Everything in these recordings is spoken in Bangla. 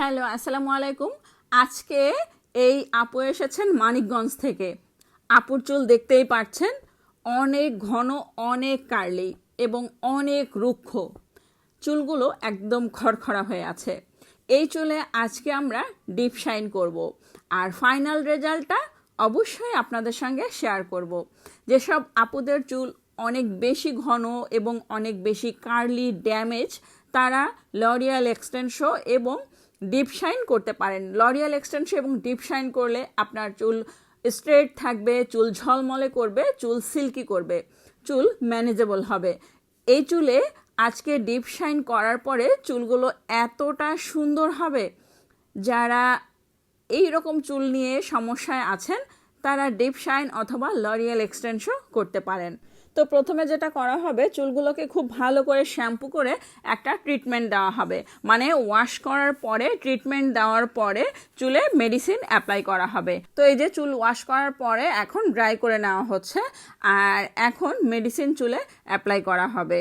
হ্যালো, আসসালামু আলাইকুম। আজকে এই আপু এসেছেন মানিকগঞ্জ থেকে। আপুর চুল দেখতেই পাচ্ছেন অনেক ঘন, অনেক কার্লি এবং অনেক রুক্ষ। চুলগুলো একদম খড়খড়া হয়ে আছে। এই চুলে আজকে আমরা ডিপ শাইন করব আর ফাইনাল রেজাল্টটা অবশ্যই আপনাদের সঙ্গে শেয়ার করব। যেসব আপুদের চুল অনেক বেশি ঘন এবং অনেক বেশি কার্লি ড্যামেজ, তারা লরিয়াল এক্সটেনশো এবং ডিপ শাইন করতে পারেন। লরিয়াল এক্সটেনশো এবং ডিপ শাইন করলে আপনার চুল স্ট্রেট থাকবে, চুল ঝলমলে করবে, চুল সিল্কি করবে, চুল ম্যানেজেবল হবে। এই চুলে আজকে ডিপ শাইন করার পরে চুলগুলো এতটা সুন্দর হবে, যারা এই রকম চুল নিয়ে সমস্যায় আছেন, তারা ডিপ শাইন অথবা লরিয়াল এক্সটেনশন করতে পারেন। তো প্রথমে যেটা করা হবে, চুলগুলোকে খুব ভালো করে শ্যাম্পু করে একটা ট্রিটমেন্ট দেওয়া হবে। মানে ওয়াশ করার পরে, ট্রিটমেন্ট দেওয়ার পরে চুলে মেডিসিন অ্যাপ্লাই করা হবে। তো এই যে চুল ওয়াশ করার পরে এখন ড্রাই করে নেওয়া হচ্ছে আর এখন মেডিসিন চুলে অ্যাপ্লাই করা হবে।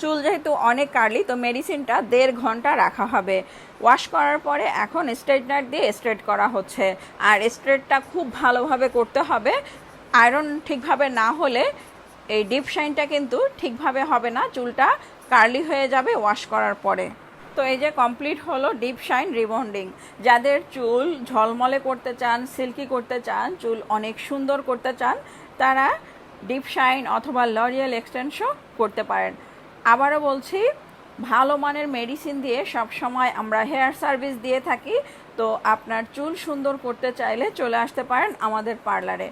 চুল যেহেতু অনেক কার্লি, তো মেডিসিনটা দেড় ঘণ্টা রাখা হবে। ওয়াশ করার পরে এখন স্ট্রেটনার দিয়ে স্ট্রেট করা হচ্ছে। আর স্ট্রেটটা খুব ভালোভাবে করতে হবে। আয়রন ঠিকভাবে না হলে এই ডিপ শাইনটা কিন্তু ঠিকভাবে হবে না, চুলটা কার্লি হয়ে যাবে ওয়াশ করার পরে। তো এই যে কমপ্লিট হলো ডিপ শাইন রিবন্ডিং। যাদের চুল ঝলমলে করতে চান, সিল্কি করতে চান, চুল অনেক সুন্দর করতে চান, তারা ডিপ শাইন অথবা লরিয়াল এক্সটেনশো করতে পারেন। আবারও বলছি, ভালো মানের মেডিসিন দিয়ে সব সময় আমরা হেয়ার সার্ভিস দিয়ে থাকি, তো আপনার চুল সুন্দর করতে চাইলে চলে আসতে পারেন আমাদের পার্লারে।